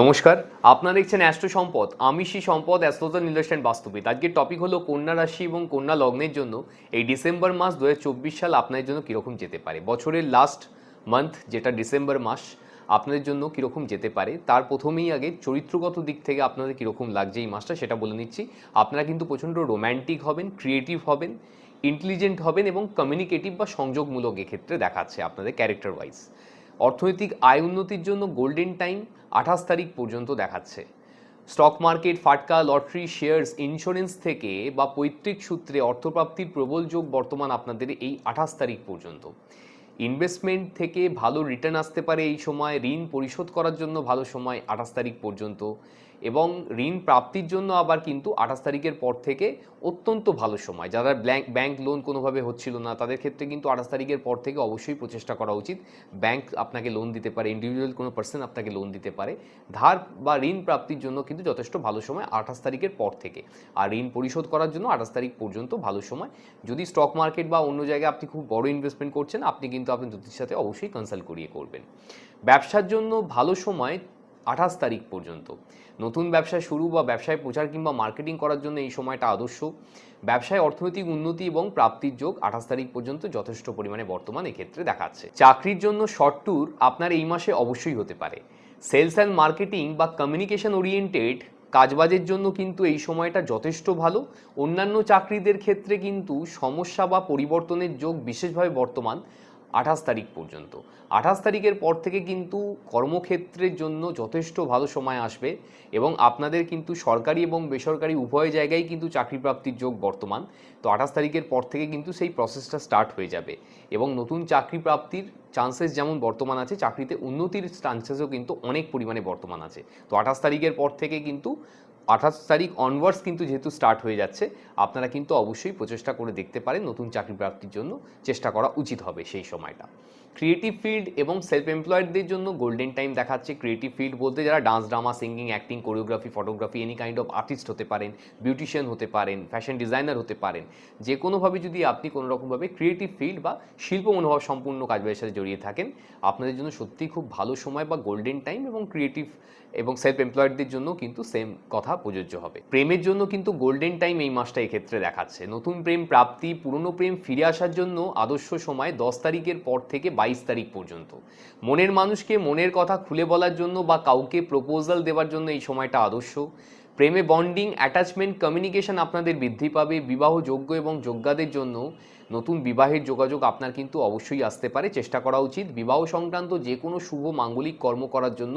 নমস্কার, আপনারা দেখছেন অ্যাস্ট্রো সম্পদ। আমি শ্রী সম্পদ অ্যাস্ট্রোজার নির্দেশন বাস্তবিক আজকের টপিক হলো কন্যা রাশি এবং কন্যা লগ্নের জন্য এই ডিসেম্বর মাস দু হাজার চব্বিশ সাল আপনাদের জন্য কীরকম যেতে পারে? বছরের লাস্ট মান্থ যেটা ডিসেম্বর মাস, আপনাদের জন্য কীরকম যেতে পারে? তার প্রথমেই আগে চরিত্রগত দিক থেকে আপনাদের কীরকম লাগছে এই মাসটা সেটা বলে নিচ্ছি। আপনারা কিন্তু প্রচণ্ড রোম্যান্টিক হবেন ক্রিয়েটিভ হবেন ইন্টেলিজেন্ট হবেন এবং কমিউনিকেটিভ বা সংযোগমূলক এক্ষেত্রে দেখাচ্ছে আপনাদের ক্যারেক্টার ওয়াইজ অর্থনৈতিক আয় উন্নতির জন্য গোল্ডেন টাইম আঠাশ তারিখ পর্যন্ত দেখাচ্ছে। স্টক মার্কেট ফাটকা লটারি শেয়ার্স ইন্স্যুরেন্স থেকে বা পৈতৃক সূত্রে অর্থপ্রাপ্তির প্রবল যোগ বর্তমান আপনাদের এই আঠাশ তারিখ পর্যন্ত। ইনভেস্টমেন্ট থেকে ভালো রিটার্ন আসতে পারে এই সময়, ঋণ পরিশোধ করার জন্য ভালো সময় আঠাশ তারিখ পর্যন্ত। এবং ঋণ প্রাপ্তির জন্য আবার কিন্তু আঠাশ তারিখের পর থেকে অত্যন্ত ভালো সময়। যারা ব্যাংক ব্যাংক লোন কোনোভাবে হচ্ছিল না, তাদের ক্ষেত্রে কিন্তু আঠাশ তারিখের পর থেকে অবশ্যই প্রচেষ্টা করা উচিত। ব্যাংক আপনাকে লোন দিতে পারে, ইন্ডিভিজুয়াল কোনো পার্সন আপনাকে লোন দিতে পারে। ধার বা ঋণ প্রাপ্তির জন্য কিন্তু যথেষ্ট ভালো সময় আঠাশ তারিখের পর থেকে। আর ঋণ পরিশোধ করার জন্য আঠাশ তারিখ পর্যন্ত ভালো সময়। যদি স্টক মার্কেট বা অন্য জায়গায় আপনি খুব বড় ইনভেস্টমেন্ট করছেন, আপনি কিন্তু আপনি জ্যোতির সাথে অবশ্যই কনসাল্ট করিয়ে করবেন। ব্যবসার জন্য ভালো সময় আঠাশ তারিখ পর্যন্ত। নতুন ব্যবসা শুরু বা ব্যবসায় প্রচার কিংবা মার্কেটিং করার জন্য এই সময়টা আদর্শ। ব্যবসায় অর্থনৈতিক উন্নতি এবং প্রাপ্তির যোগ আঠাশ তারিখ পর্যন্ত যথেষ্ট পরিমাণে বর্তমান এক্ষেত্রে দেখাচ্ছে। চাকরির জন্য শর্ট ট্যুর আপনার এই মাসে অবশ্যই হতে পারে। সেলস অ্যান্ড মার্কেটিং বা কমিউনিকেশন ওরিয়েন্টেড কাজবাজের জন্য কিন্তু এই সময়টা যথেষ্ট ভালো। অন্যান্য চাকরিদের ক্ষেত্রে কিন্তু সমস্যা বা পরিবর্তনের যোগ বিশেষভাবে বর্তমান। আঠাশ তারিখ পর্যন্ত। আঠাশ তারিখের পর থেকে কিন্তু কর্মক্ষেত্রের জন্য যথেষ্ট ভালো সময় আসবে এবং আপনাদের কিন্তু সরকারি এবং বেসরকারি উভয় জায়গায় কিন্তু চাকরি প্রাপ্তির যোগ বর্তমান। তো আঠাশ তারিখের পর থেকে কিন্তু সেই প্রসেসটা স্টার্ট হয়ে যাবে এবং নতুন চাকরি প্রাপ্তির চান্সেস যেমন বর্তমান আছে, চাকরিতে উন্নতির চান্সেসও কিন্তু অনেক পরিমাণে বর্তমান আছে। তো আঠাশ তারিখের পর থেকে কিন্তু আঠাশ তারিখ অনওয়ার্ডস কিন্তু যেহেতু স্টার্ট হয়ে যাচ্ছে, আপনারা কিন্তু অবশ্যই প্রচেষ্টা করে দেখতে পারেন নতুন চাকরি প্রাপ্তির জন্য। চেষ্টা করা উচিত হবে সেই সময়টা। ক্রিয়েটিভ ফিল্ড এবং সেলফ এমপ্লয়েডদের জন্য গোল্ডেন টাইম দেখাচ্ছে ক্রিয়েটিভ ফিল্ড বলতে যারা dance drama singing acting choreography photography any kind of artist হতে পারেন বিউটিশিয়ান হতে পারেন ফ্যাশন ডিজাইনার হতে পারেন, যে কোনোভাবে যদি আপনি কোনো রকমভাবে ক্রিয়েটিভ ফিল্ড বা শিল্প মনোভাব সম্পূর্ণ কাজবাজের সাথে জড়িয়ে থাকেন, আপনাদের জন্য সত্যিই খুব ভালো সময় বা গোল্ডেন টাইম এবং ক্রিয়েটিভ এবং সেলফ এমপ্লয়েডদের জন্য কিন্তু সেম কথা প্রযোজ্য হবে। প্রেমের জন্য কিন্তু গোল্ডেন টাইম এই মাসটা এক্ষেত্রে দেখাচ্ছে। নতুন প্রেম প্রাপ্তি, পুরনো প্রেম ফিরে আসার জন্য আদর্শ সময় দশ তারিখের পর থেকে বাইশ তারিখ পর্যন্ত। মনের মানুষকে মনের কথা খুলে বলার জন্য বা কাউকে প্রপোজাল দেওয়ার জন্য এই সময়টা আদর্শ। প্রেমে বন্ডিং অ্যাটাচমেন্ট কমিউনিকেশন আপনাদের বৃদ্ধি পাবে। বিবাহ যোগ্য এবং যোগ্যাদের জন্য নতুন বিবাহের যোগাযোগ আপনার কিন্তু অবশ্যই আসতে পারে। চেষ্টা করা উচিত। বিবাহ সংক্রান্ত যে কোনো শুভ মাঙ্গলিক কর্ম করার জন্য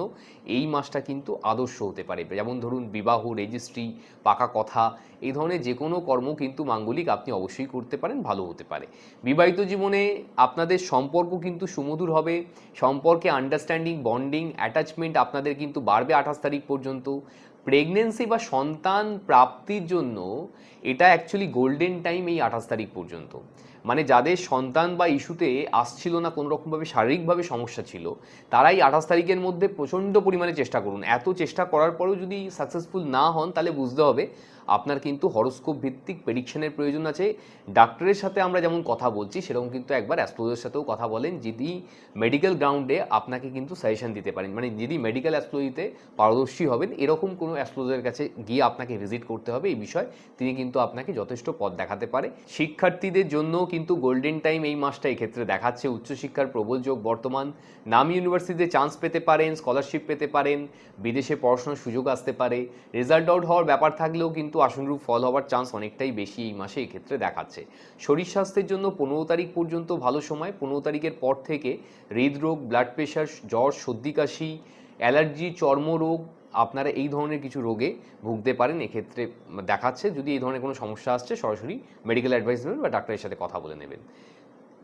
এই মাসটা কিন্তু আদর্শ হতে পারে। যেমন ধরুন, বিবাহ রেজিস্ট্রি পাকা কথা, এই ধরনের যে কোনো কর্ম কিন্তু মাঙ্গলিক আপনি অবশ্যই করতে পারেন, ভালো হতে পারে। বিবাহিত জীবনে আপনাদের সম্পর্ক কিন্তু সুমধুর হবে। সম্পর্কে আন্ডারস্ট্যান্ডিং বন্ডিং অ্যাটাচমেন্ট আপনাদের কিন্তু বাড়বে আঠাশ তারিখ পর্যন্ত। প্রেগনেন্সি বা সন্তান প্রাপ্তির জন্য এটা অ্যাকচুয়ালি গোল্ডেন টাইম এই আঠাশ তারিখ পর্যন্ত। মানে যাদের সন্তান বা ইস্যুতে আসছিল না, কোনো রকমভাবে শারীরিকভাবে সমস্যা ছিল, তারাই আঠাশ তারিখের মধ্যে প্রচণ্ড পরিমাণে চেষ্টা করুন। এত চেষ্টা করার পরেও যদি সাকসেসফুল না হন, তাহলে বুঝতে হবে আপনার কিন্তু হরস্কোপ ভিত্তিক প্রেডিকশনের প্রয়োজন আছে। ডাক্তারের সাথে আমরা যেমন কথা বলছি, সেরকম কিন্তু একবার অ্যাস্ট্রোলজের সাথেও কথা বলেন, যিনি মেডিকেল গ্রাউন্ডে আপনাকে কিন্তু সাজেশন দিতে পারেন। মানে যিনি মেডিকেল অ্যাস্ট্রোলজিতে পারদর্শী হবেন, এরকম কোনো অ্যাস্ট্রোলজের কাছে গিয়ে আপনাকে ভিজিট করতে হবে এই বিষয়ে। তিনি কিন্তু আপনাকে যথেষ্ট পথ দেখাতে পারে। শিক্ষার্থীদের জন্য কিন্তু গোল্ডেন টাইম এই মাসটা ক্ষেত্রে দেখাচ্ছে। উচ্চশিক্ষার প্রবল যোগ বর্তমান। নাম ইউনিভার্সিটিতে চান্স পেতে পারেন স্কলারশিপ পেতে পারেন, বিদেশে পড়াশোনার সুযোগ আসতে পারে। রেজাল্ট আউট হওয়ার ব্যাপার থাকলেও কিন্তু আসনরূপ ফল হওয়ার চান্স অনেকটাই বেশি এই মাসে এই ক্ষেত্রে দেখাচ্ছে। শরীর স্বাস্থ্যের জন্য পনেরো তারিখ পর্যন্ত ভালো সময়। পনেরো তারিখের পর থেকে হৃদরোগ ব্লাড প্রেশার জ্বর, সর্দি, কাশি, অ্যালার্জি, চর্মরোগ, আপনারা এই ধরনের কিছু রোগে ভুগতে পারেন। এক্ষেত্রে দেখাচ্ছে যদি এই ধরনের কোনো সমস্যা আসছে, সরাসরি মেডিকেল অ্যাডভাইস নেবেন বা ডাক্তারের সাথে কথা বলে নেবেন।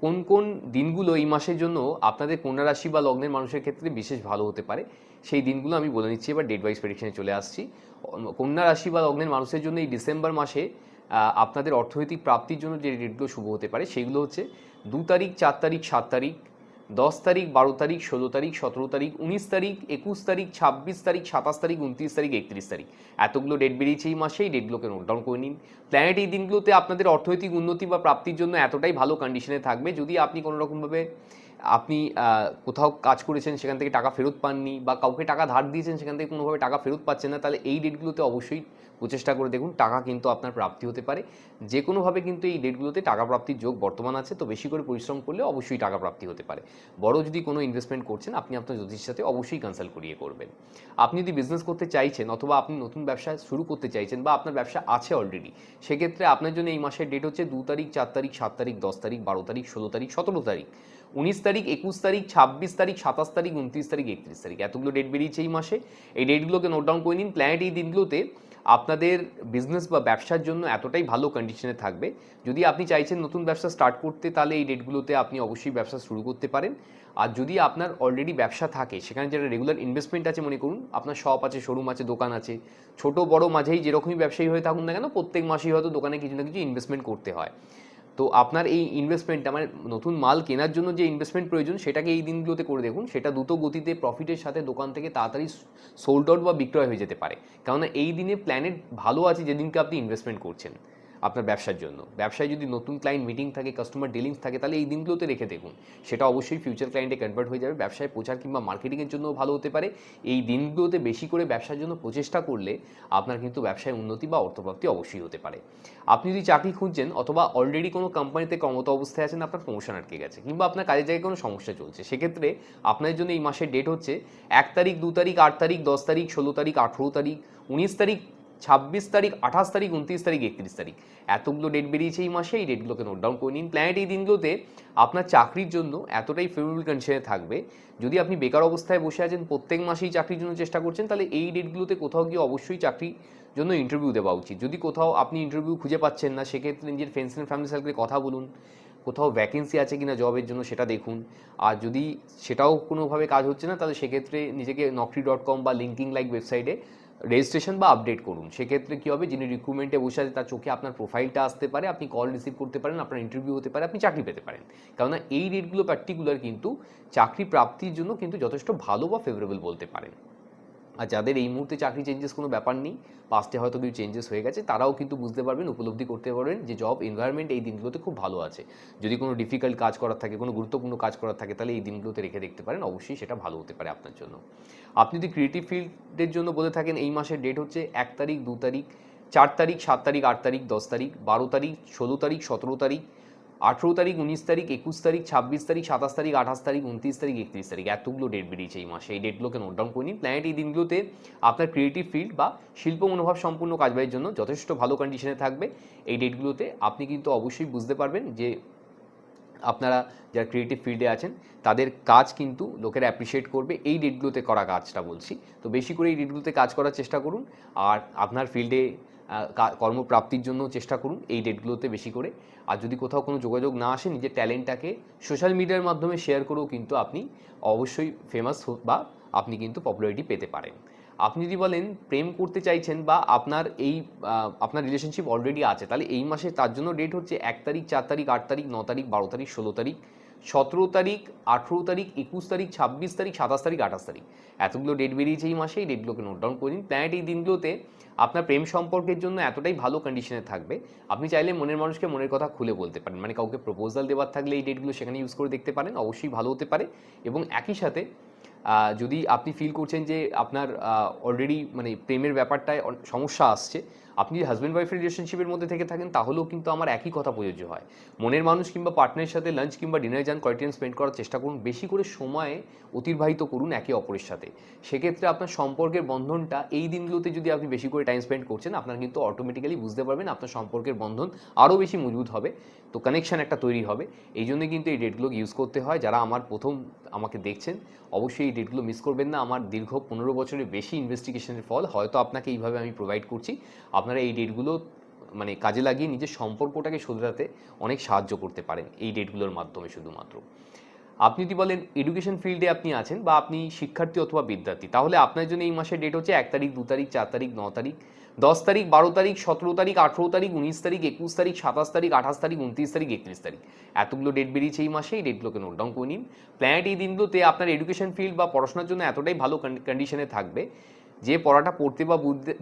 কোন কোন দিনগুলো এই মাসের জন্য আপনাদের কন্যা রাশি বা লগ্নের মানুষের ক্ষেত্রে বিশেষ ভালো হতে পারে, সেই দিনগুলো আমি বলে নিচ্ছি। এবার ডেট ওয়াইজ প্রেডিকশনে চলে আসছি। কন্যা রাশি বা লগ্নের মানুষের জন্য এই ডিসেম্বর মাসে আপনাদের অর্থনৈতিক প্রাপ্তির জন্য যে ডেটগুলো শুভ হতে পারে, সেগুলো হচ্ছে দু তারিখ, চার তারিখ, সাত তারিখ, দশ তারিখ, বারো তারিখ, ষোলো তারিখ, সতেরো তারিখ, উনিশ তারিখ, একুশ তারিখ, ছাব্বিশ তারিখ, সাতাশ তারিখ, উনত্রিশ তারিখ, একত্রিশ তারিখ। এতগুলো ডেট বেরিয়েছে এই মাসে, এই ডেটগুলোকে নোট ডাউন করে নিন। প্ল্যানেট এই দিনগুলোতে আপনাদের অর্থনৈতিক উন্নতি বা প্রাপ্তির জন্য এতটাই ভালো কন্ডিশনে থাকবে, যদি আপনি কোনো রকমভাবে আপনি কোথাও কাজ করেছেন, সেখান থেকে টাকা ফেরত পাননি বা কাউকে টাকা ধার দিয়েছেন, সেখান থেকে কোনোভাবে টাকা ফেরত পাচ্ছেন না, তাহলে এই ডেটগুলোতে অবশ্যই প্রচেষ্টা করে দেখুন, টাকা কিন্তু আপনার প্রাপ্তি হতে পারে। যে কোনোভাবে কিন্তু এই ডেটগুলোতে টাকা প্রাপ্তির যোগ বর্তমান আছে, তো বেশি করে পরিশ্রম করলে অবশ্যই টাকা প্রাপ্তি হতে পারে। বড় যদি কোনো ইনভেস্টমেন্ট করছেন, আপনি আপনার জ্যোতিষের সাথে অবশ্যই কনসাল্ট করিয়ে করবেন। আপনি যদি বিজনেস করতে চাইছেন অথবা আপনি নতুন ব্যবসা শুরু করতে চাইছেন বা আপনার ব্যবসা আছে অলরেডি সেক্ষেত্রে আপনার জন্য এই মাসের ডেট হচ্ছে দু তারিখ, চার তারিখ, সাত তারিখ, দশ তারিখ, বারো তারিখ, ষোলো তারিখ, সতেরো তারিখ। উনিশ তারিখ, একুশ তারিখ, ছাব্বিশ তারিখ, সাতাশ তারিখ, উনত্রিশ তারিখ, একত্রিশ তারিখ। এতগুলো ডেট বেরিয়েছে এই মাসে। এই ডেটগুলোকে নোট ডাউন করে নিন। প্ল্যানেট এই দিনগুলোতে আপনাদের বিজনেস বা ব্যবসার জন্য এতটাই ভালো কন্ডিশনে থাকবে। যদি আপনি চাইছেন নতুন ব্যবসা স্টার্ট করতে, তাহলে এই ডেটগুলোতে আপনি অবশ্যই ব্যবসা শুরু করতে পারেন। আর যদি আপনার অলরেডি ব্যবসা থাকে, সেখানে যেটা রেগুলার ইনভেস্টমেন্ট আছে, মনে করুন, আপনার শপ আছে শোরুম আছে, দোকান আছে, ছোট বড় মাঝেই যেরকমই ব্যবসায়ী হয়ে থাকুন না কেন, প্রত্যেক মাসেই হয়তো দোকানে কিছু না কিছু ইনভেস্টমেন্ট করতে হয়। তো আপনার এই ইনভেস্টমেন্টটা মানে নতুন মাল কেনার জন্য যে ইনভেস্টমেন্ট প্রয়োজন, সেটাকে এই দিনগুলোতে করে দেখুন। সেটা দ্রুত গতিতে প্রফিটের সাথে দোকান থেকে তাড়াতাড়ি সোল্ড আউট বা বিক্রয় হয়ে যেতে পারে। কেননা এই দিনে প্ল্যানেট ভালো আছে যেদিনকে আপনি ইনভেস্টমেন্ট করছেন। আপনার ব্যবসার জন্য। ব্যবসায় যদি নতুন ক্লায়েন্ট মিটিং থাকে কাস্টমার ডিলিংস থাকে, তাহলে এই দিনগুলোতে রেখে দেখুন। সেটা অবশ্যই ফিউচার ক্লায়েন্টে কনভার্ট হয়ে যাবে। ব্যবসায় প্রচার কিংবা মার্কেটিংয়ের জন্য ভালো হতে পারে। এই দিনগুলোতে বেশি করে ব্যবসার জন্য প্রচেষ্টা করলে আপনার কিন্তু ব্যবসায় উন্নতি বা অর্থপ্রাপ্তি অবশ্যই হতে পারে। আপনি যদি চাকরি খুঁজছেন অথবা অলরেডি কোনো কোম্পানিতে কর্মত অবস্থায় আছেন, আপনার প্রমোশন আটকে গেছে কিংবা আপনার কাজের জায়গায় কোনো সমস্যা চলছে, সেক্ষেত্রে আপনার জন্য এই মাসের ডেট হচ্ছে এক তারিখ, দু তারিখ, আট তারিখ, দশ তারিখ, ষোলো তারিখ, আঠেরো তারিখ, উনিশ তারিখ ছাব্বিশ তারিখ, আঠাশ তারিখ, উনত্রিশ তারিখ, একত্রিশ তারিখ। এতগুলো ডেট বেরিয়েছে এই মাসে, এই ডেটগুলোকে নোট ডাউন করে নিন। প্ল্যানেট এই দিনগুলোতে আপনার চাকরির জন্য এতটাই ফেভারেবল কন্ডিশনে থাকবে। যদি আপনি বেকার অবস্থায় বসে আছেন, প্রত্যেক মাসেই চাকরির জন্য চেষ্টা করছেন, তাহলে এই ডেটগুলোতে কোথাও গিয়ে অবশ্যই চাকরির জন্য ইন্টারভিউ দেওয়া উচিত। যদি কোথাও আপনি ইন্টারভিউ খুঁজে পাচ্ছেন না, সেক্ষেত্রে নিজের ফ্রেন্ডস অ্যান্ড ফ্যামিলি সার্কেলে কথা বলুন। কোথাও ভ্যাকেন্সি আছে কিনা জবের জন্য সেটা দেখুন। আর যদি সেটাও কোনোভাবে কাজ হচ্ছে না, তাহলে সেক্ষেত্রে নিজেকে নকরি ডট কম বা লিঙ্কিং লাইক ওয়েবসাইটে রেজিস্ট্রেশন বা আপডেট করুন। সেক্ষেত্রে কী হবে, যিনি রিক্রুটমেন্টে বসে আছে, তার চোখে আপনার প্রোফাইলটা আসতে পারে, আপনি কল রিসিভ করতে পারেন, আপনার ইন্টারভিউ হতে পারে, আপনি চাকরি পেতে পারেন। কেননা এই রেটগুলো পার্টিকুলার কিন্তু চাকরি প্রাপ্তির জন্য কিন্তু যথেষ্ট ভালো বা ফেভারেবল বলতে পারেন। আর যাদের এই মুহূর্তে চাকরি চেঞ্জেস কোনো ব্যাপার নেই পাস্টে হয়তো কিছু চেঞ্জেস হয়ে গেছে, তারাও কিন্তু বুঝতে পারবেন, উপলব্ধি করতে পারবেন যে জব এনভায়রনমেন্ট এই দিনগুলোতে খুব ভালো আছে। যদি কোনো ডিফিকাল্ট কাজ করার থাকে, কোনো গুরুত্বপূর্ণ কাজ করার থাকে, তাহলে এই দিনগুলোতে রেখে দেখতে পারেন, অবশ্যই সেটা ভালো হতে পারে আপনার জন্য। আপনি যদি ক্রিয়েটিভ ফিল্ডের জন্য বলে থাকেন, এই মাসের ডেট হচ্ছে এক তারিখ, দু তারিখ, চার তারিখ, সাত তারিখ, আট তারিখ, দশ তারিখ, বারো তারিখ, ষোলো তারিখ, সতেরো তারিখ আঠেরো তারিখ, উনিশ তারিখ, একুশ তারিখ, ছাব্বিশ তারিখ, সাতাশ তারিখ, আঠাশ তারিখ, উনত্রিশ তারিখ, একত্রিশ তারিখ। এতগুলো ডেট বেরিয়েছে এই মাসে। এই ডেটগুলোকে নোট ডাউন করে নিন। প্ল্যানেট এই দিনগুলোতে আপনার ক্রিয়েটিভ ফিল্ড বা শিল্প মনোভাব সম্পূর্ণ কাজবাজের জন্য যথেষ্ট ভালো কন্ডিশনে থাকবে। এই ডেটগুলোতে আপনি কিন্তু অবশ্যই বুঝতে পারবেন যে আপনারা যারা ক্রিয়েটিভ ফিল্ডে আছেন, তাদের কাজ কিন্তু লোকেরা অ্যাপ্রিসিয়েট করবে। এই ডেটগুলোতে করা কাজটা বলছি। তো বেশি করে এই ডেটগুলোতে কাজ করার চেষ্টা করুন। আর আপনার ফিল্ডে কর্মপ্রাপ্তির জন্য চেষ্টা করুন এই ডেটগুলোতে বেশি করে। আর যদি কোথাও কোনো যোগাযোগ না আসে, নিজের ট্যালেন্টটাকে সোশ্যাল মিডিয়ার মাধ্যমে শেয়ার করেও কিন্তু আপনি অবশ্যই ফেমাস বা আপনি কিন্তু পপুলারিটি পেতে পারেন। আপনি যদি বলেন প্রেম করতে চাইছেন বা আপনার এই আপনার রিলেশনশিপ অলরেডি আছে, তাহলে এই মাসে তার জন্য ডেট হচ্ছে এক তারিখ, চার তারিখ, আট তারিখ, ন তারিখ, বারো তারিখ, ষোলো তারিখ। সতেরো তারিখ, আঠেরো তারিখ, একুশ তারিখ, ছাব্বিশ তারিখ, সাতাশ তারিখ, আঠাশ তারিখ। এতগুলো ডেট বেরিয়েছে এই মাসে, এই ডেটগুলোকে নোট ডাউন করে নিন প্ল্যানেট এই দিনগুলোতে আপনার প্রেম সম্পর্কের জন্য এতটাই ভালো কন্ডিশনে থাকবে। আপনি চাইলে মনের মানুষকে মনের কথা খুলে বলতে পারেন। মানে কাউকে প্রপোজাল দেওয়ার থাকলে এই ডেটগুলো সেখানে ইউজ করে দেখতে পারেন, অবশ্যই ভালো হতে পারে। এবং একই সাথে যদি আপনি ফিল করছেন যে আপনার অলরেডি মানে প্রেমের ব্যাপারটায় সমস্যা আসছে আপনি হাজব্যান্ড ওয়াইফের রিলেশনশিপের মধ্যে থেকে থাকেন, তাহলেও কিন্তু আমার একই কথা প্রযোজ্য হয়। মনের মানুষ কিংবা পার্টনারের সাথে লাঞ্চ কিংবা ডিনার যান কোয়ালিটি টাইম স্পেন্ড করার চেষ্টা করুন। বেশি করে সময় অতিবাহিত করুন একে অপরের সাথে। সেক্ষেত্রে আপনার সম্পর্কের বন্ধনটা এই দিনগুলোতে যদি আপনি বেশি করে টাইম স্পেন্ড করছেন, আপনার কিন্তু অটোমেটিক্যালি বুঝতে পারবেন আপনার সম্পর্কের বন্ধন আরও বেশি মজবুত হবে। তো কানেকশন একটা তৈরি হবে। এই জন্য কিন্তু এই ডেটগুলো ইউজ করতে হয়। যারা আমার প্রথম আমাকে দেখছেন, অবশ্যই এই ডেটগুলো মিস করবেন না। আমার দীর্ঘ পনেরো বছরের বেশি ইনভেস্টিগেশনের ফল হয়তো আপনাকে এইভাবে আমি প্রোভাইড করছি। আপনারা এই ডেটগুলো মানে কাজে লাগিয়ে নিজের সম্পর্কটাকে শোধরাতে অনেক সাহায্য করতে পারেন এই ডেটগুলোর মাধ্যমে শুধুমাত্র। আপনি যদি বলেন এডুকেশন ফিল্ডে আপনি আছেন বা আপনি শিক্ষার্থী অথবা বিদ্যার্থী, তাহলে আপনার জন্য এই মাসের ডেট হচ্ছে এক তারিখ, দু তারিখ, চার তারিখ, ন তারিখ, দশ তারিখ, বারো তারিখ, সতেরো তারিখ, আঠেরো তারিখ, উনিশ তারিখ, একুশ তারিখ, সাতাশ তারিখ, আঠাশ তারিখ, উনত্রিশ তারিখ, একত্রিশ তারিখ। এতগুলো ডেট বেরিয়েছে এই মাসে, এই ডেটগুলোকে নোট ডাউন করে নিন। প্ল্যানেট এই দিনগুলোতে আপনার এডুকেশন ফিল্ড বা পড়াশোনার জন্য এতটাই ভালো কন্ডিশনে থাকবে যে পড়াটা পড়তে বা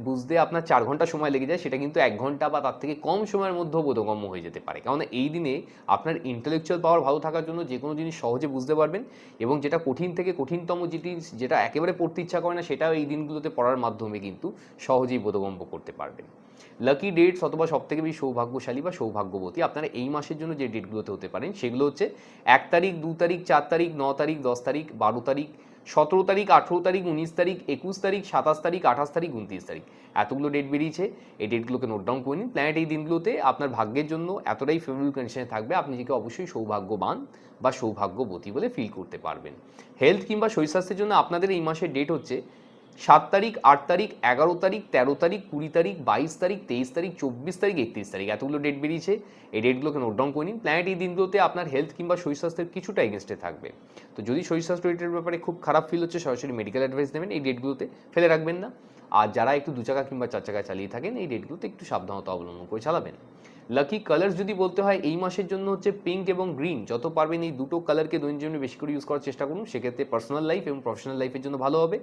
বুঝতে আপনার চার ঘণ্টা সময় লেগে যায়, সেটা কিন্তু এক ঘণ্টা বা তার থেকে কম সময়ের মধ্যেও বোধগম্য হয়ে যেতে পারে। কারণ এই দিনে আপনার ইন্টেলেকচুয়াল পাওয়ার ভালো থাকার জন্য যে কোনো জিনিস সহজে বুঝতে পারবেন এবং যেটা কঠিন থেকে কঠিনতম যেটি যেটা একেবারে পড়তে ইচ্ছা করে না, সেটাও এই দিনগুলোতে পড়ার মাধ্যমে কিন্তু সহজেই বোধগম্য করতে পারবেন। লাকি ডেটস অথবা সব থেকে বেশি সৌভাগ্যশালী বা সৌভাগ্যবতী আপনারা এই মাসের জন্য যে ডেটগুলোতে হতে পারেন, সেগুলো হচ্ছে এক তারিখ, দু তারিখ, চার তারিখ, ন তারিখ, দশ তারিখ, বারো তারিখ সতেরো তারিখ, আঠেরো তারিখ, উনিশ তারিখ, একুশ তারিখ, সাতাশ তারিখ, আঠাশ তারিখ, উনত্রিশ তারিখ। এতগুলো ডেট বেরিয়েছে, এই ডেটগুলোকে নোট ডাউন করে নিন। প্ল্যানেট এই দিনগুলোতে আপনার ভাগ্যের জন্য এতটাই ফেভারেবল কন্ডিশনে থাকবে, আপনি নিজেকে অবশ্যই সৌভাগ্যবান বা সৌভাগ্যবতী বলে ফিল করতে পারবেন। হেলথ কিংবা শরীর স্বাস্থ্যের জন্য আপনাদের এই মাসের ডেট হচ্ছে সাত তারিখ, আট তারিখ, এগারো তারিখ, তেরো তারিখ, কুড়ি তারিখ, বাইশ তারিখ, তেইশ তারিখ, চব্বিশ তারিখ, একত্রিশ তারিখ। এতগুলো ডেট বেরিয়েছে। এই ডেটগুলোকে নোট ডাউন করে নিন। প্ল্যানেট এই দিনগুলোতে আপনার হেলথ কিংবা শরীর স্বাস্থ্যের কিছুটা এগেনস্টে থাকবে। তো যদি শরীর স্বাস্থ্য রিলেটেড ব্যাপারে খুব খারাপ ফিল হচ্ছে, সরাসরি মেডিকেল অ্যাডভাইস নেবেন এই ডেটগুলোতে ফেলে রাখবেন না। আর যারা একটু দু চাকা কিংবা চার চাকা চালিয়ে থাকেন, এই ডেটগুলোতে একটু সাবধানতা অবলম্বন করে চালাবেন। লাকি কালার্স যদি বলতে হয়, এই মাসের জন্য হচ্ছে পিঙ্ক এবং গ্রিন যত পারবেন এই দুটো কালারকে দৈনন্দিন জীবনে বেশি করে ইউজ করার চেষ্টা করুন। সেক্ষেত্রে পার্সোনাল লাইফ এবং প্রফেশনাল লাইফের জন্য ভালো হবে।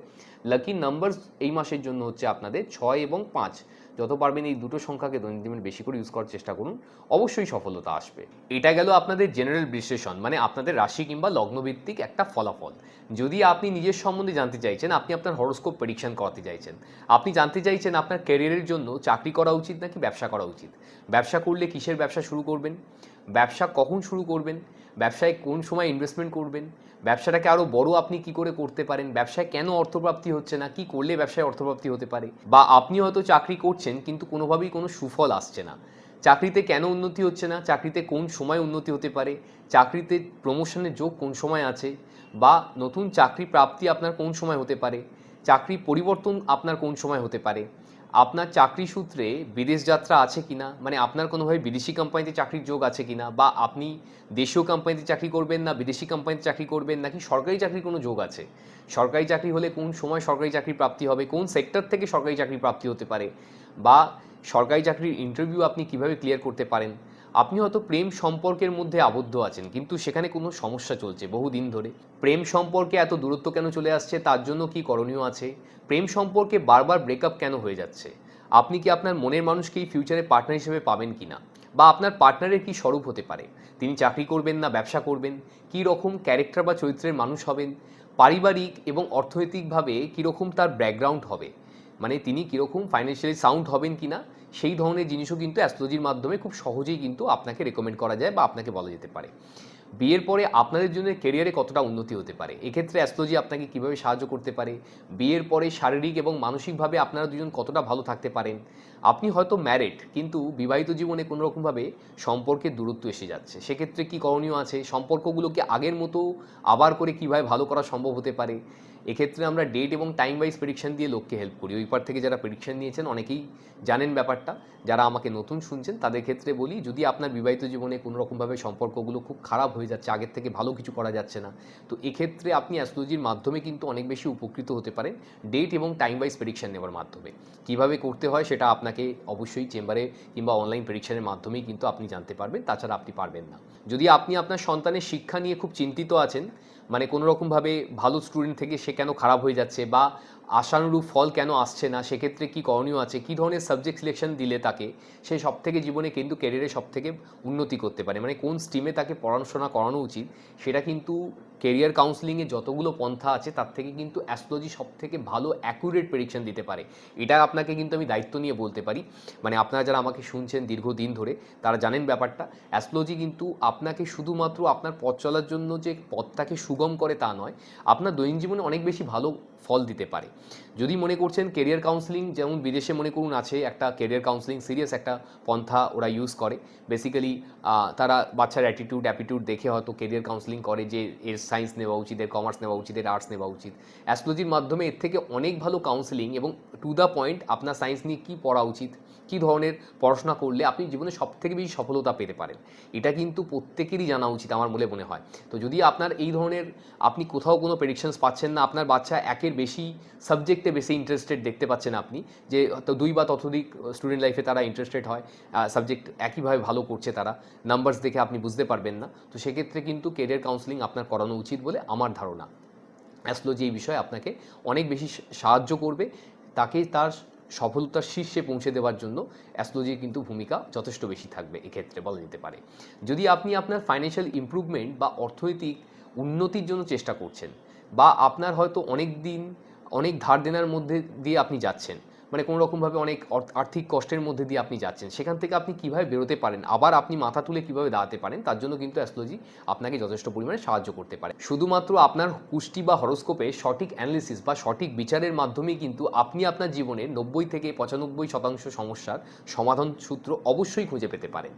লাকি নাম্বারস এই মাসের জন্য হচ্ছে আপনাদের ছয় এবং পাঁচ। যত পারবেন এই দুটো সংখ্যাকে দৈনন্দিন জীবনে বেশি করে ইউজ করার চেষ্টা করুন। অবশ্যই সফলতা আসবে। এটা গেল আপনাদের জেনারেল বিশ্লেষণ মানে আপনাদের রাশি কিংবা লগ্নভিত্তিক একটা ফলাফল। যদি আপনি নিজের সম্বন্ধে জানতে চাইছেন, আপনি আপনার হরোস্কোপ প্রেডিকশন করাতে চাইছেন। আপনি জানতে চাইছেন আপনার ক্যারিয়ারের জন্য চাকরি করা উচিত নাকি ব্যবসা করা উচিত? ব্যবসা করলে কিসের ব্যবসা শুরু করবেন? ব্যবসা কখন শুরু করবেন? ব্যবসায় কোন সময় ইনভেস্টমেন্ট করবেন? ব্যবসাটাকে আরও বড় আপনি কি করে করতে পারেন? ব্যবসায় কেন অর্থপ্রাপ্তি হচ্ছে না? কি করলে ব্যবসায় অর্থপ্রাপ্তি হতে পারে? বা আপনি হয়তো চাকরি করছেন, কিন্তু কোনোভাবেই কোনো সুফল আসছে না। চাকরিতে কেন উন্নতি হচ্ছে না? চাকরিতে কোন সময় উন্নতি হতে পারে? চাকরিতে প্রমোশনের যোগ কোন সময় আছে? বা নতুন চাকরি প্রাপ্তি আপনার কোন সময় হতে পারে? চাকরি পরিবর্তন আপনার কোন সময় হতে পারে? আপনার চাকরি সূত্রে বিদেশ যাত্রা আছে কি না মানে আপনার কোনোভাবে বিদেশি কোম্পানিতে চাকরির যোগ আছে কি না বা আপনি দেশীয় কোম্পানিতে চাকরি করবেন না, বিদেশি কোম্পানিতে চাকরি করবেন নাকি সরকারি চাকরির কোনো যোগ আছে? সরকারি চাকরি হলে কোন সময় সরকারি চাকরি প্রাপ্তি হবে? কোন সেক্টর থেকে সরকারি চাকরি প্রাপ্তি হতে পারে? বা সরকারি চাকরির ইন্টারভিউ আপনি কীভাবে ক্লিয়ার করতে পারেন? আপনি হয়তো প্রেম সম্পর্কের মধ্যে আবদ্ধ আছেন, কিন্তু সেখানে কোনো সমস্যা চলছে বহুদিন ধরে। প্রেম সম্পর্কে এত দূরত্ব কেন চলে আসছে, তার জন্য কি করণীয় আছে? প্রেম সম্পর্কে বারবার ব্রেকআপ কেন হয়ে যাচ্ছে? আপনি কি আপনার মনের মানুষকেই ফিউচারে পার্টনার হিসেবে পাবেন কি না? বা আপনার পার্টনারের কি স্বরূপ হতে পারে? তিনি চাকরি করবেন না, ব্যবসা করবেন? কী রকম ক্যারেক্টার বা চরিত্রের মানুষ হবেন? পারিবারিক এবং অর্থনৈতিকভাবে কীরকম তার ব্যাকগ্রাউন্ড হবে? মানে তিনি কীরকম ফাইন্যান্সিয়ালি সাউন্ড হবেন কি না? সেই ধরনের জিনিসও কিন্তু অ্যাস্ট্রোলজির মাধ্যমে খুব সহজেই কিন্তু আপনাকে রেকমেন্ড করা যায় বা আপনাকে বলা যেতে পারে। বিয়ের পরে আপনাদের জন্য কেরিয়ারে কতটা উন্নতি হতে পারে? এক্ষেত্রে অ্যাস্ট্রোলজি আপনাকে কীভাবে সাহায্য করতে পারে? বিয়ের পরে শারীরিক এবং মানসিকভাবে আপনারা দুজন কতটা ভালো থাকতে পারেন? আপনি হয়তো ম্যারিড কিন্তু বিবাহিত জীবনে কোনো রকমভাবে সম্পর্কের দূরত্ব এসে যাচ্ছে। সেক্ষেত্রে কি করণীয় আছে? সম্পর্কগুলোকে আগের মতো আবার করে কীভাবে ভালো করা সম্ভব হতে পারে? এক্ষেত্রে আমরা ডেট এবং টাইম ওয়াইজ প্রেডিকশন দিয়ে লোককে হেল্প করি। ওই পার থেকে যারা প্রেডিকশন নিয়েছেন, অনেকেই জানেন ব্যাপারটা। যারা আমাকে নতুন শুনছেন, তাদের ক্ষেত্রে বলি, যদি আপনার বিবাহিত জীবনে কোনো রকমভাবে সম্পর্কগুলো খুব খারাপ হয়ে যাচ্ছে, আগের থেকে ভালো কিছু করা যাচ্ছে না, তো এক্ষেত্রে আপনি অ্যাস্ট্রোলজির মাধ্যমে কিন্তু অনেক বেশি উপকৃত হতে পারেন ডেট এবং টাইম ওয়াইজ প্রেডিকশন নেওয়ার মাধ্যমে। কীভাবে করতে হয় সেটা আপনাকে অবশ্যই চেম্বারে কিংবা অনলাইন প্রেডিকশনের মাধ্যমেই কিন্তু আপনি জানতে পারবেন, তাছাড়া আপনি পারবেন না। যদি আপনি আপনার সন্তানের শিক্ষা নিয়ে খুব চিন্তিত আছেন মানে কোনো রকমভাবে ভালো স্টুডেন্ট থেকে সে কেন খারাপ হয়ে যাচ্ছে বা আশানুরূপ ফল কেন আসছে না? সেক্ষেত্রে কি করণীয় আছে? কী ধরনের সাবজেক্ট সিলেকশন দিলে তাকে সে সব থেকে জীবনে কিন্তু ক্যারিয়ারে সব থেকে উন্নতি করতে পারে? মানে কোন স্ট্রিমে তাকে পড়াশোনা করানো উচিত? সেটা কিন্তু কেরিয়ার কাউন্সিলিংয়ে যতগুলো পন্থা আছে, তার থেকে কিন্তু অ্যাস্ট্রোলজি সব থেকে ভালো অ্যাকুরেট প্রেডিকশন দিতে পারে। এটা আপনাকে কিন্তু আমি দায়িত্ব নিয়ে বলতে পারি। মানে আপনারা যারা আমাকে শুনছেন দীর্ঘদিন ধরে, তারা জানেন ব্যাপারটা। অ্যাস্ট্রোলজি কিন্তু আপনাকে শুধুমাত্র আপনার পথ চলার জন্য যে পথটাকে সুগম করে তা নয়, আপনার দৈনন্দিন জীবনে অনেক বেশি ভালো ফল দিতে পারে। যদি মনে করছেন কেরিয়ার কাউন্সিলিং যেমন বিদেশে মনে করুন আছে একটা কেরিয়ার কাউন্সিলিং সিরিয়াস একটা পন্থা ওরা ইউজ করে। বেসিক্যালি তারা বাচ্চার অ্যাটিটিউড অ্যাপিটিউড দেখে হয়তো কেরিয়ার কাউন্সিলিং করে যে এর সায়েন্স নেওয়া উচিত, এর কমার্স নেওয়া উচিত, এর আর্টস নেওয়া উচিত। অ্যাস্ট্রোলজির মাধ্যমে এর থেকে অনেক ভালো কাউন্সিলিং এবং টু দ্য পয়েন্ট আপনার সায়েন্স নিয়ে কী পড়া উচিত? কী ধরনের পড়াশোনা করলে আপনি জীবনে সব থেকে বেশি সফলতা পেতে পারেন? এটা কিন্তু প্রত্যেকেরই জানা উচিত, আমার বলে মনে হয়। তো যদি আপনার এই ধরনের আপনি কোথাও কোনো প্রেডিকশনস পাচ্ছেন না, আপনার বাচ্চা একের বেশি সাবজেক্টে বেশি ইন্টারেস্টেড দেখতে পাচ্ছেন আপনি, যে দুই বা ততোধিক স্টুডেন্ট লাইফে তারা ইন্টারেস্টেড হয় সাবজেক্ট একইভাবে ভালো করছে তারা নাম্বারস দেখে আপনি বুঝতে পারবেন না, তো সেক্ষেত্রে কিন্তু কেরিয়ার কাউন্সিলিং আপনার করানো উচিত বলে আমার ধারণা। অ্যাস্ট্রোলজি এই বিষয়ে আপনাকে অনেক বেশি সাহায্য করবে, তাকে তার সফলতার শীর্ষে পৌঁছে দেওয়ার জন্য অ্যাস্ট্রোলজির কিন্তু ভূমিকা যথেষ্ট বেশি থাকবে এক্ষেত্রে বলা যেতে পারে। যদি আপনি আপনার ফাইন্যান্সিয়াল ইম্প্রুভমেন্ট বা অর্থনৈতিক উন্নতির জন্য চেষ্টা করছেন বা আপনার হয়তো অনেক দিন, অনেক ধার দেনার মধ্যে দিয়ে আপনি যাচ্ছেন মানে কোনো রকমভাবে অনেক আর্থিক কষ্টের মধ্যে দিয়ে আপনি যাচ্ছেন। সেখান থেকে আপনি কীভাবে বেরোতে পারেন? আবার আপনি মাথা তুলে কীভাবে দাঁড়াতে পারেন? তার জন্য কিন্তু অ্যাস্ট্রোলজি আপনাকে যথেষ্ট পরিমাণে সাহায্য করতে পারে। শুধুমাত্র আপনার পুষ্টি বা হরস্কোপে সঠিক অ্যানালিসিস বা সঠিক বিচারের মাধ্যমেই কিন্তু আপনি আপনার জীবনের নব্বই থেকে পঁচানব্বই শতাংশ সমস্যার সমাধান সূত্র অবশ্যই খুঁজে পেতে পারেন।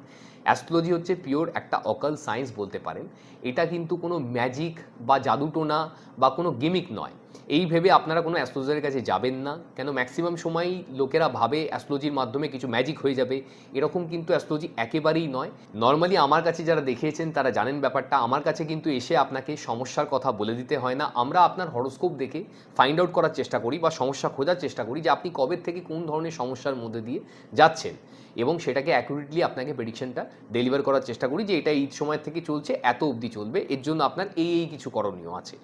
অ্যাস্ট্রোলজি হচ্ছে পিওর একটা অকাল সায়েন্স বলতে পারেন। এটা কিন্তু কোনো ম্যাজিক বা জাদুটোনা বা কোনো গেমিক নয়। এই ভেবে আপনারা কোনো অ্যাস্ট্রোলজারের কাছে যাবেন না। কেন ম্যাক্সিমাম সময়ই লোকেরা ভাবে অ্যাস্ট্রোলজির মাধ্যমে কিছু ম্যাজিক হয়ে যাবে। এরকম কিন্তু অ্যাস্ট্রোলজি একেবারেই নয়। নর্মালি আমার কাছে যারা দেখিয়েছেন, তারা জানেন ব্যাপারটা। আমার কাছে কিন্তু এসে আপনাকে সমস্যার কথা বলে দিতে হয় না। আমরা আপনার হরোস্কোপ দেখে ফাইন্ড আউট করার চেষ্টা করি বা সমস্যা খোঁজার চেষ্টা করি যে আপনি কবে থেকে কোন ধরনের সমস্যার মধ্যে দিয়ে যাচ্ছেন। এবং সেটাকে অ্যাকুরেটলি আপনাকে প্রেডিকশনটা ডেলিভার করার চেষ্টা করি যে এটা এই সময় থেকে চলছে, এত অবধি চলবে। এর জন্য আপনার এই এই কিছু করণীয় আছে।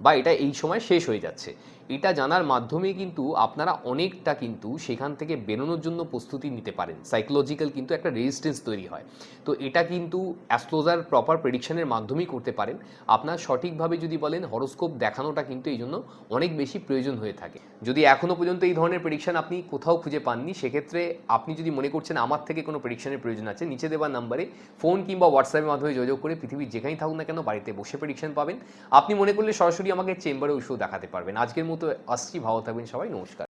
বা এটা এই সময় শেষ হয়ে যাচ্ছে। এটা জানার মাধ্যমে কিন্তু আপনারা অনেকটা কিন্তু সেখান থেকে বেরোনোর জন্য প্রস্তুতি নিতে পারেন। সাইকোলজিক্যাল কিন্তু একটা রেজিস্ট্যান্স তৈরি হয়। তো এটা কিন্তু অ্যাস্ট্রোজার প্রপার প্রেডিকশনের মাধ্যমেই করতে পারেন। আপনার সঠিকভাবে যদি বলেন হরোস্কোপ দেখানোটা কিন্তু এই জন্য অনেক বেশি প্রয়োজন হয়ে থাকে। যদি এখনও পর্যন্ত এই ধরনের প্রেডিকশন আপনি কোথাও খুঁজে পাননি, সেক্ষেত্রে আপনি যদি মনে করছেন আমার থেকে কোনো প্রেডিকশনের প্রয়োজন আছে, নিচে দেওয়ার নাম্বারে ফোন কিংবা হোয়াটসঅ্যাপের মাধ্যমে যোগাযোগ করে পৃথিবীর যেখানেই থাকুক না কেন বাড়িতে বসে প্রেডিকশন পাবেন। আপনি মনে করলে সরাসরি আমাকে চেম্বারে ওষুধ দেখাতে পারবেন। আজকের মতো আসছি ভালো থাকবেন সবাই নমস্কার।